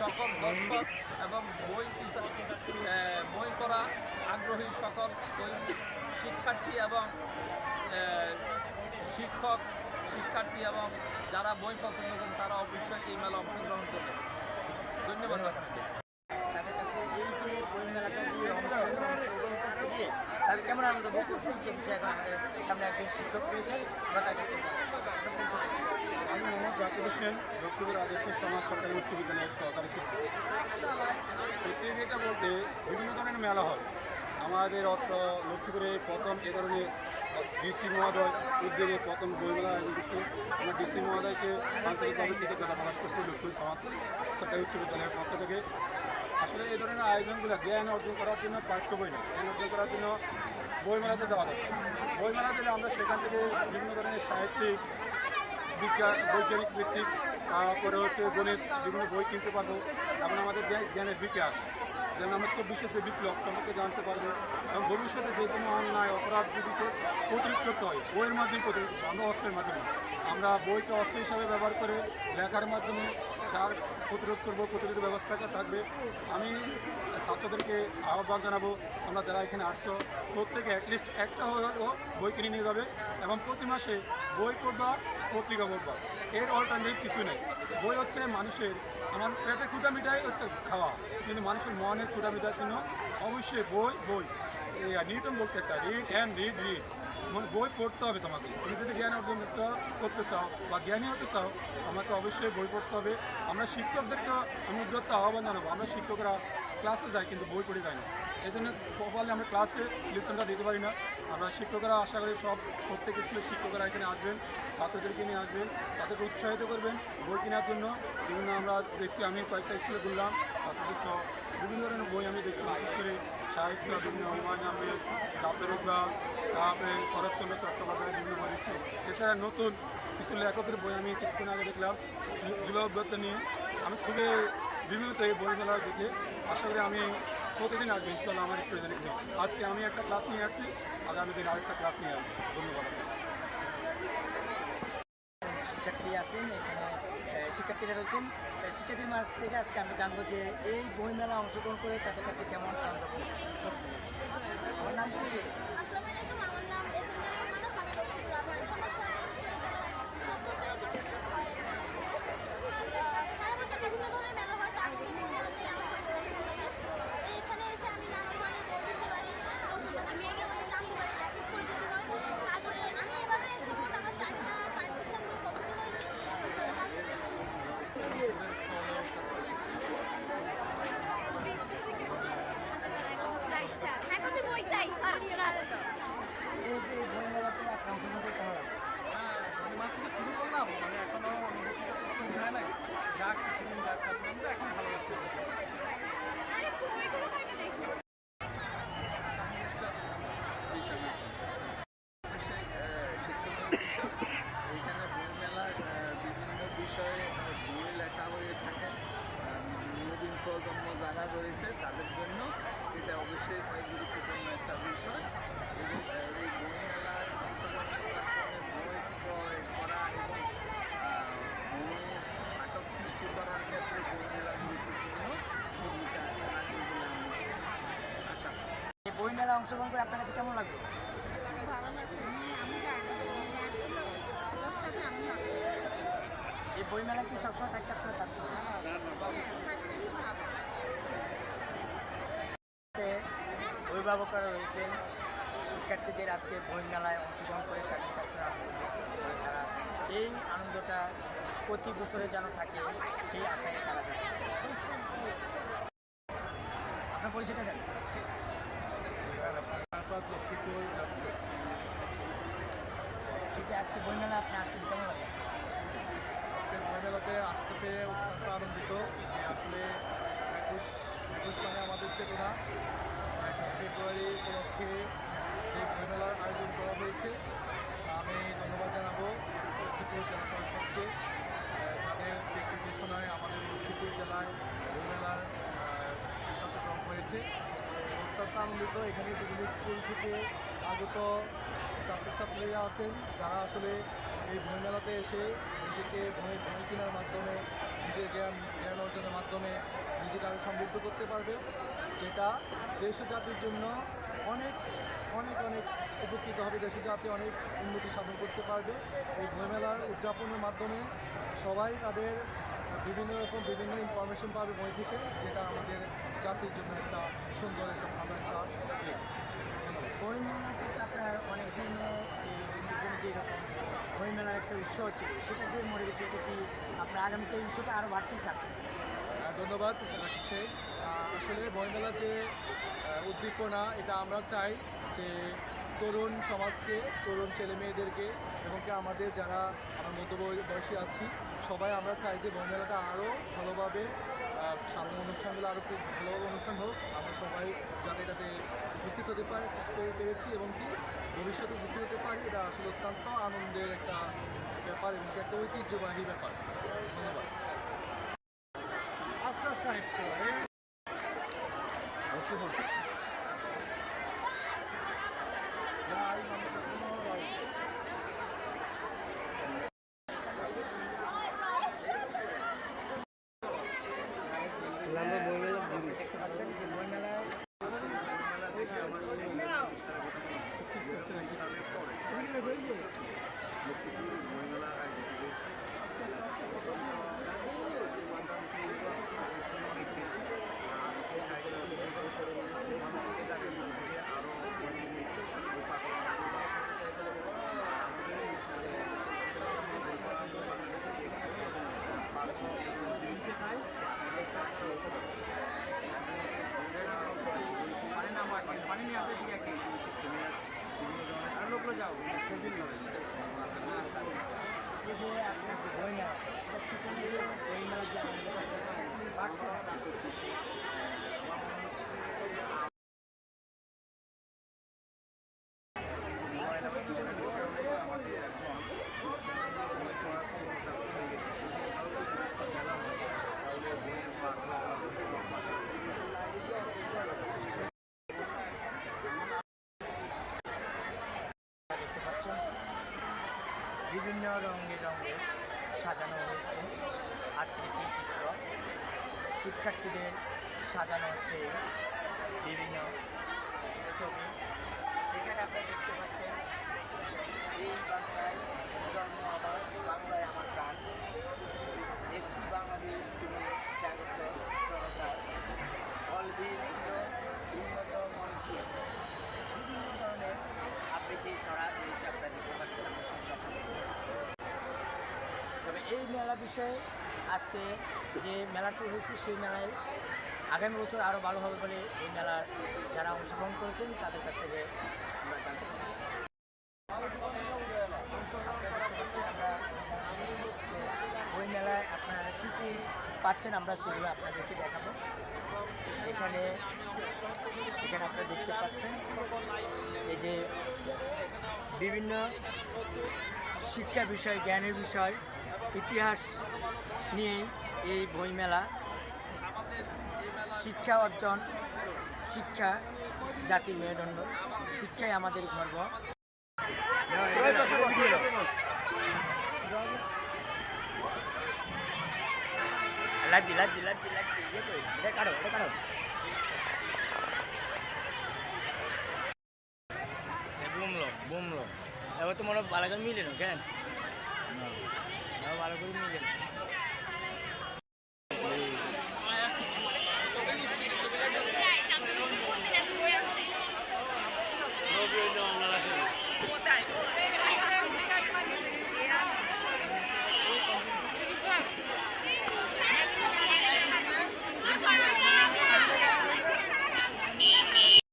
সকল দর্শক এবং বই বই পড়া আগ্রহী সকল বই শিক্ষার্থী এবং শিক্ষক শিক্ষার্থী এবং যারা বই পছন্দ করেন তারা অবশ্যই এই মেলা অংশগ্রহণ করবেন। ধন্যবাদ আপনাকে। তাদের কাছে বই অংশগ্রহণ গিয়ে তাদের কেমন আনন্দ ভোগ করছেন? সে বিষয়ে আমাদের সামনে একজন শিক্ষক রয়েছেন। আমরা তার কাছে জাকির হোসেন লক্ষ্মীপুর আদর্শ সমাজ সরকারি উচ্চ বিদ্যালয়ের সহকারী শিক্ষক। সত্যি বলতে, বিভিন্ন ধরনের মেলা হয়। আমাদের অত্র লক্ষ্মীপুরে প্রথম এ ধরনের ডিসি মহোদয় উদ্যোগে প্রথম বইমেলা আয়োজন করছে। আমরা ডিসি মহোদয়কে আন্তরিকভাবে কৃতজ্ঞতা প্রকাশ করছি লক্ষ্মীপুর সমাজ সরকারি উচ্চ বিদ্যালয়ের পক্ষ থেকে। আসলে এই ধরনের আয়োজনগুলো জ্ঞান অর্জন করার জন্য পাঠ্য বই না। জ্ঞান অর্জন করার জন্য বইমেলাতে যাওয়া দরকার। বইমেলা দিলে আমরা সেখান থেকে বিভিন্ন ধরনের সাহিত্যিক বিজ্ঞান বৈজ্ঞানিক ভিত্তিক করে হচ্ছে গণিত, বিভিন্ন বই কিনতে পারব। এবং আমাদের জ্ঞানের বিকাশ যেন আমরা যে বিপ্লব সম্পর্কে জানতে পারব, এবং ভবিষ্যতে যে কোনো অন্যায়, অপরাধ যদি প্রতিরোধ করতে হয়, বইয়ের মাধ্যমে প্রতিরোধ অন্য অস্ত্রের মাধ্যমে। আমরা বইকে অস্ত্র হিসাবে ব্যবহার করে লেখার মাধ্যমে যার প্রতিরোধ করব, প্রতিরোধ ব্যবস্থাটা থাকবে। আমি ছাত্রদেরকে আহ্বান জানাব আমরা যারা এখানে আসছো, প্রত্যেকে অ্যাটলিস্ট একটা হলেও বই কিনে নিয়ে যাবে এবং প্রতি মাসে বই পড়বা পত্রিকা পড়বা এর অল্টারনেটিভ কিছু নেই। বই হচ্ছে মানুষের, আমার পেটের ক্ষুদা মিটাই হচ্ছে খাওয়া, কিন্তু মানুষের মনের ক্ষুদা মিটার জন্য অবশ্যই বই বই। নিউটন বলছে একটা রিড অ্যান্ড রিড রিড মানে বই পড়তে হবে তোমাকে। তুমি যদি জ্ঞান অর্জন করতে চাও বা জ্ঞানী হতে চাও, আমাকে অবশ্যই বই পড়তে হবে। আমরা শিক্ষকদেরকে আমি উদ্যোক্তা আহ্বান জানাব। আমরা শিক্ষকরা ক্লাসে যাই কিন্তু বই পড়ে যাই না। এই জন্য প্রপারলি আমরা ক্লাসে লেসনটা দিতে পারি না। আমরা শিক্ষকরা আশা করি সব প্রত্যেক স্কুলের শিক্ষকরা এখানে আসবেন, ছাত্রদেরকে নিয়ে আসবেন, তাদেরকে উৎসাহিত করবেন বই কেনার জন্য। বিভিন্ন আমরা দেখছি, আমি কয়েকটা স্কুলে বললাম ছাত্রদের সহ বিভিন্ন ধরনের বই আমি দেখছি, বিশেষ করে সাহিত্য, বিভিন্ন হুমায়ুন আহমেদ জাফর ইকবাল তারপরে শরৎচন্দ্র চট্টোপাধ্যায়, বিভিন্ন বই দেখছি। এছাড়া নতুন কিছু লেখকের বই আমি কিছুক্ষণ আগে দেখলাম জুলভ্রত নিয়ে। আমি খুবই বিভিন্ন এই বই মেলা দেখে আশা করি আমি প্রতিদিন আসব ইনশাল্লাহ আমার স্টুডেন্ট আজকে আমি একটা ক্লাস নিয়ে আসছি, আগামী দিন আরেকটা ক্লাস নিয়ে আসব। ধন্যবাদ শিক্ষার্থী আছেন, এখানে শিক্ষার্থীরা রয়েছেন শিক্ষার্থীর মাঝ থেকে আজকে আমি জানব যে এই বই মেলা অংশগ্রহণ করে তাদের কাছে কেমন আনন্দ করছে আমার নাম কি আসসালামু আলাইকুম আমার নাম এসএম রহমান আমি রাজধানী সমাজ সরকারি সারা বছর বিভিন্ন ধরনের মেলা হয় তার মধ্যে বই মেলাতে আমার সবচেয়ে বেশি ভালো লাগে এইখানে এসে আমি নানা ধরনের বই কিনতে পারি নতুন নতুন মেয়েদের মধ্যে জানতে পারি লেখক পরিচিতি হয় তারপরে আমি এবারে এসে মোট আমার চারটা সায়েন্স ফিকশন বই পছন্দ করেছি তারপরে এখন তো বই চাই আচ্ছা এই যে এই বই মেলাতে একটা অংশগ্রহণ করে কেমন লাগে মানে মাস থেকে শুরু করলাম মানে এখনও অনুভূতিটা তৈরি হয় নাই যাক কিছুদিন যাক তারপরে কিন্তু এখন ভালো লাগছে এইখানে বইমেলা বিভিন্ন বিষয়ে মানে বই লেখা হয়ে থাকে আহ, নবীন প্রজন্ম যারা রয়েছে তাদের জন্য এটা অবশ্যই গুরুত্বপূর্ণ একটা বিষয়। এবং এই বই ক্রয় করা এবং আহ, বইয়ের নাটক সৃষ্টি করার ক্ষেত্রে বইমেলা গুরুত্বপূর্ণ ভূমিকা রাখবে বলে আমি আশা এই বই মেলা অংশগ্রহণ করে আপনার কাছে কেমন লাগল? ভালো লাগছে। আমি সাথে আমি এই বই মেলা কি সবসময় থাকতে আপনারা চাচ্ছেন? তে অভিভাবকরা রয়েছেন, শিক্ষার্থীদের আজকে বই মেলায় অংশগ্রহণ করে তাদের কাছে তারা এই আনন্দটা প্রতি বছরে যেন থাকে, সেই আশায় তারা থাকে আপনার পরিচয়টা দেন। এই যে আজকে বই মেলা আপনি আসতে কেমন লাগে? আজকের বইমেলাতে আসতে পেরে অত্যন্ত আনন্দিত আসলে একুশ একুশ মানে আমাদের চেতনা। ফেব্রুয়ারি উপলক্ষে যে বইমেলার আয়োজন করা হয়েছে আমি ধন্যবাদ জানাব লক্ষ্মীপুর জেলা পরিষদকে। তাদের নির্দেশনায় আমাদের লক্ষ্মীপুর জেলায় বইমেলার কার্যক্রম হয়েছে। অত্যন্ত আনন্দিত এখানে বিভিন্ন স্কুল থেকে আগত ছাত্রছাত্রীরা আছেন, যারা আসলে এই বইমেলাতে এসে নিজেকে বই বই কেনার মাধ্যমে নিজের জ্ঞান জ্ঞান অর্জনের মাধ্যমে নিজেকে আরও সমৃদ্ধ করতে পারবে, যেটা দেশ জাতির জন্য অনেক অনেক অনেক উপকৃত হবে। দেশ জাতি অনেক উন্নতি সাধন করতে পারবে। এই বইমেলার উদযাপনের মাধ্যমে সবাই তাদের বিভিন্ন রকম, বিভিন্ন ইনফরমেশন পাবে বই থেকে, যেটা আমাদের জাতির জন্য একটা সুন্দর, একটা ভালো একটা কিন্তু আপনার অনেক নতুন যেরকম বই মেলার একটা উৎসব ছিল সেটা যে মরে গেছে। এটা কি আপনার আগামীতে এই উৎসবটা আরও বাড়তে চাচ্ছেন? ধন্যবাদ রাখছে। আসলে বইমেলার যে উদ্দীপনা, এটা আমরা চাই যে তরুণ সমাজকে, তরুণ ছেলে মেয়েদেরকে এবং আমাদের যারা আমরা মধ্য বয়সী আছি, সবাই আমরা চাই যে বইমেলাটা আরও ভালোভাবে সামনে অনুষ্ঠানগুলো আরও খুব ভালোভাবে অনুষ্ঠান হোক। আমরা সবাই যাতে উপস্থিত হতে পারে পেরেছি এবং কি ভবিষ্যতে বুঝতে হতে পারি, এটা আসলে অত্যন্ত আনন্দের একটা ব্যাপার এবং একটা ঐতিহ্যবাহী ব্যাপার। ধন্যবাদ। আস্তে আস্তে আরেকটু আপনি দেখতে পাচ্ছেন যে বই মেলায় এই যে আপনার যে বই মেলা এটার পিছনে যে বই মেলার যে আনন্দটা বাড়ছে দেখতে পাচ্ছেন বিভিন্ন রঙে রঙে সাজানো হয়েছে আকৃতি চিত্র। শিক্ষার্থীদের সাজানো সেই বিভিন্ন ছবি। এখানে আপনারা দেখতে পাচ্ছেন এই বাংলায় জন্ম আমার বাংলায় আমার প্রাণ একটি বাংলাদেশ তুমি জাগত জনতার অলবীর ছিল উন্নত মনীষী বিভিন্ন ধরনের আবৃত্তি ছড়া রয়েছে আপনারা দেখতে পাচ্ছেন আপনার সাথে আপনারা দেখতে পাচ্ছেন। তবে এই মেলা বিষয়ে আজকে যে মেলাটি হয়েছে, সেই মেলায় আগামী বছর আরও ভালো হবে বলে এই মেলার যারা অংশগ্রহণ করেছেন, তাদের কাছ থেকে আমরা জানতে ওই মেলায় আপনারা কী কী পাচ্ছেন আমরা সেগুলো আপনাদেরকে দেখাবো। এখানে এখানে আপনারা দেখতে পাচ্ছেন এই যে বিভিন্ন শিক্ষা বিষয়, জ্ঞানের বিষয় ইতিহাস নিয়ে এই বইমেলা শিক্ষা অর্জন, শিক্ষা, জাতির মেরুদণ্ড, শিক্ষাই আমাদের গর্ব। ইয়ে বুমলো বুমলো এবার তো মনে হয় করে মিলে না, কেন? ভালো করে মিলে না